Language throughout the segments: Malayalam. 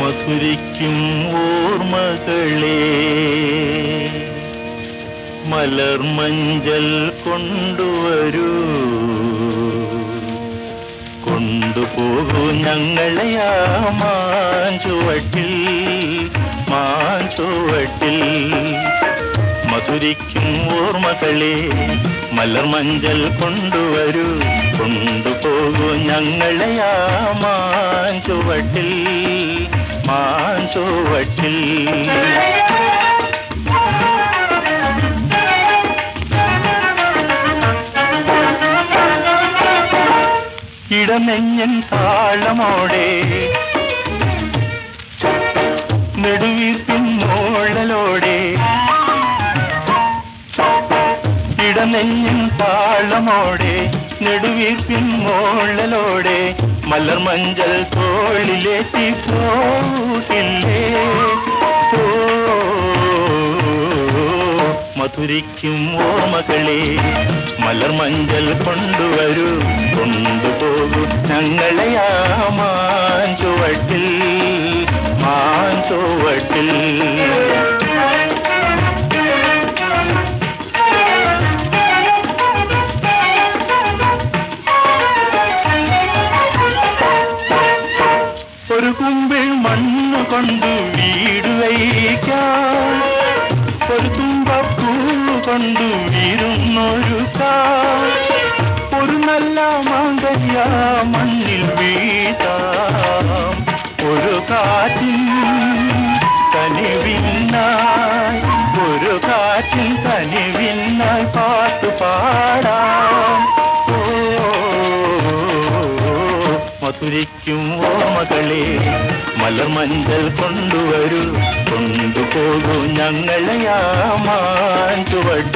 മധുരിക്കും ഓർമ്മകളെ. മലർമഞ്ചൽ കൊണ്ടുവരൂ. കൊണ്ടുപോകൂ ഞങ്ങളെ ആ മാഞ്ചുവട്ടിൽ മാഞ്ചുവട്ടിൽ മധുരിക്കും ഓർമ്മകളെ മലർമഞ്ചൽ കൊണ്ടുവരൂ. കൊണ്ടുപോകൂ ഞങ്ങളെ ആ മാഞ്ചുവട്ടിൽ മാഞ്ചുവട്ടിൽ ഇടനെഞ്ഞൻ താളമോടെ നെടുവീർപ്പിൻ മോഴലോടെ ഇടനെഞ്ഞൻ താളമോടെ നെടുവീർപ്പിൻ മോഴലോടെ മലർമഞ്ചൽ തോളിലേറ്റി പോകില്ലേ മധുരിക്കും ഓർമ്മകളെ മലർമഞ്ചൽ കൊണ്ടുവരൂ കൊണ്ടുപോകൂ. ഞങ്ങളെ മാഞ്ചുവട്ടിൽ മാഞ്ചുവട്ടിൽ ഒരു കുമ്പിൾ മണ്ണ് കൊണ്ട് വീട് വയ്ക്കാം. കൊണ്ട് വീരുന്നൊരു ഒരു നല്ല മാങ്കയ്യ മണ്ണിൽ വീതാം ഒരു കാറ്റിൻ കനിവിന്നായി ഒരു കാറ്റിൻ കനിവിന്നായി പാട്ടു പാടാം. ഓ മകളെ മലർമഞ്ചൽ കൊണ്ടുവരൂ. കൊണ്ടുപോകൂ ഞങ്ങളെയാ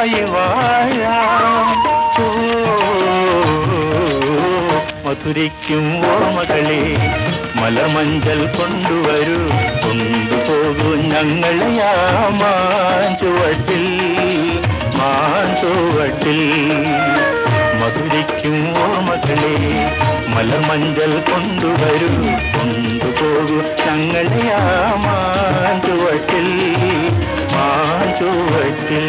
ആയി വാഴാം മധുരിക്കും ഓർമ്മകളെ മലമഞ്ചൽ കൊണ്ടുവരൂ. കൊണ്ടുപോകൂ ഞങ്ങളെയാ മാഞ്ചുവട്ടിൽ മാഞ്ചുവട്ടിൽ മധുരിക്കും മലമഞ്ചൽ കൊണ്ടുവരൂ. കൊണ്ടുപോകൂ ഞങ്ങളെയാ മാഞ്ചുവട്ടിൽ മാഞ്ചുവട്ടിൽ